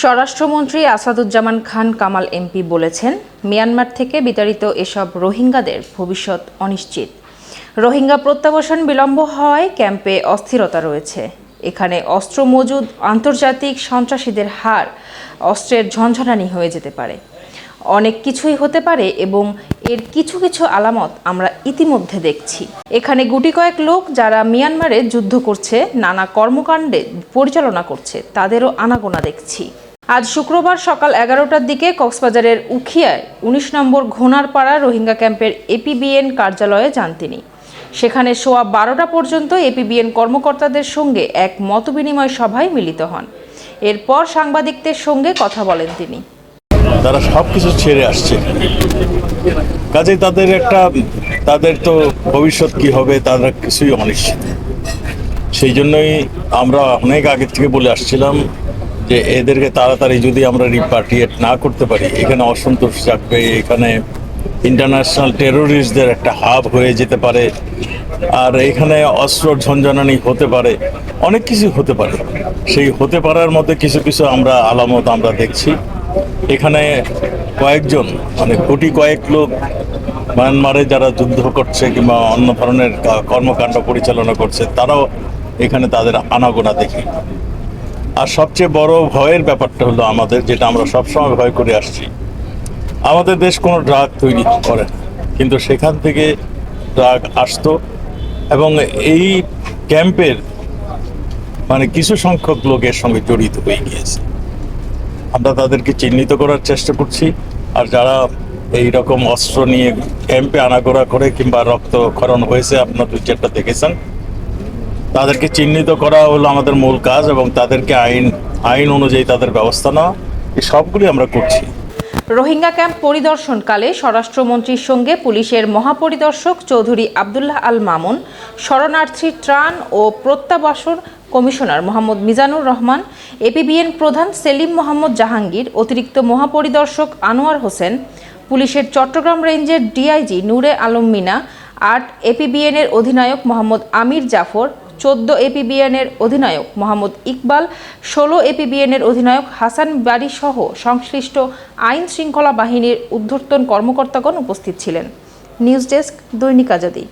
স্বরাষ্ট্রমন্ত্রী আসাদুজ্জামান খান কামাল এমপি বলেছেন, মিয়ানমার থেকে বিতাড়িত এসব রোহিঙ্গাদের ভবিষ্যৎ অনিশ্চিত। রোহিঙ্গা প্রত্যাবাসন বিলম্ব হওয়ায় ক্যাম্পে অস্থিরতা রয়েছে। এখানে অস্ত্র মজুদ, আন্তর্জাতিক সন্ত্রাসীদের হার অস্ত্রের ঝনঝনানি হয়ে যেতে পারে। অনেক কিছুই হতে পারে এবং এর কিছু কিছু আলামত আমরা ইতিমধ্যে দেখছি। এখানে গুটি কয়েক লোক যারা মিয়ানমারে যুদ্ধ করছে, নানা কর্মকাণ্ডে পরিচালনা করছে, তাদেরও আনাগোনা দেখছি। আজ শুক্রবার সকাল এগারোটার দিকে কক্সবাজারের উখিয়ায় উনিশ নম্বর ঘোনারপাড়া রোহিঙ্গা ক্যাম্পের এপিবিএন কার্যালয়ে যান তিনি। সেখানে সোয়া বারোটা পর্যন্ত এপিবিএন কর্মকর্তাদের সঙ্গে এক মতবিনিময় সভায় মিলিত হন। এরপর সাংবাদিকদের সঙ্গে কথা বলেন তিনি। তারা সব কিছু ছেড়ে আসছে। কাজে তাদের একটা, তাদের তো ভবিষ্যৎ কি হবে তারা কিছুই অনিশ্চিত। সেই জন্যই আমরা অনেক আগে থেকে বলে আসছিলাম যে এদেরকে তাড়াতাড়ি যদি আমরা রিপার্টিয়েট না করতে পারি, এখানে অসন্তোষ থাকবে, এখানে ইন্টারন্যাশনাল টেরোরিস্টদের একটা হাব হয়ে যেতে পারে, আর এখানে অস্ত্র ঝঞ্ঝনানি হতে পারে, অনেক কিছু হতে পারে। সেই হতে পারার মধ্যে কিছু কিছু আমরা আলামত আমরা দেখছি। এখানে কয়েকজন মানে কোটি কয়েক লোক মায়ানমারে যারা যুদ্ধ করছে কিংবা অন্য ধরনের কর্মকাণ্ড পরিচালনা করছে, তারাও এখানে তাদের আনাগোনা দেখি। আর সবচেয়ে বড় ভয়ের ব্যাপারটা হলো আমাদের, যেটা আমরা সবসময় ভয় করে আসছি আমাদের দেশ কোনো ড্রাগ তৈরি করে। কিন্তু সেখান থেকে ড্রাগ আসতো এবং এই ক্যাম্পের মানে কিছু সংখ্যক লোকের সঙ্গে জড়িত হয়ে গিয়েছে আমরা তাদেরকে চিহ্নিত করার চেষ্টা করছি, আর যারা এই রকম অস্ত্র নিয়ে ক্যাম্পে আনাগোনা করে কিংবা রক্তক্ষরণ হয়েছে, আপনার দুই চারটা দেখেছেন তাদেরকে চিহ্নিত করা হলো আমাদের মূল কাজ এবং তাদেরকে আইন আইন অনুযায়ী তাদের ব্যবস্থা নেওয়া। এই সবগুলি আমরা করছি। রোহিঙ্গা ক্যাম্প পরিদর্শনকালে স্বরাষ্ট্রমন্ত্রীর সঙ্গে পুলিশের মহাপরিদর্শক চৌধুরী আবদুল্লাহ আল মামুন, শরণার্থী ত্রাণ ও প্রত্যাবাসন কমিশনার মোহাম্মদ মিজানুর রহমান, এপিবিএন প্রধান সেলিম মোহাম্মদ জাহাঙ্গীর, অতিরিক্ত মহাপরিদর্শক আনোয়ার হোসেন, পুলিশের চট্টগ্রাম রেঞ্জের ডিআইজি নূরে আলম মিনা আট এপিবিএনের অধিনায়ক মোহাম্মদ আমির জাফর চোদ্দ এপিবিএনের অধিনায়ক মোহাম্মদ ইকবাল, ষোলো এপিবিএনের অধিনায়ক হাসান বাড়ি সহ সংশ্লিষ্ট আইন শৃঙ্খলা বাহিনীর ঊর্ধ্বতন কর্মকর্তাগণ উপস্থিত ছিলেন। নিউজ ডেস্ক দৈনিক আজাদী।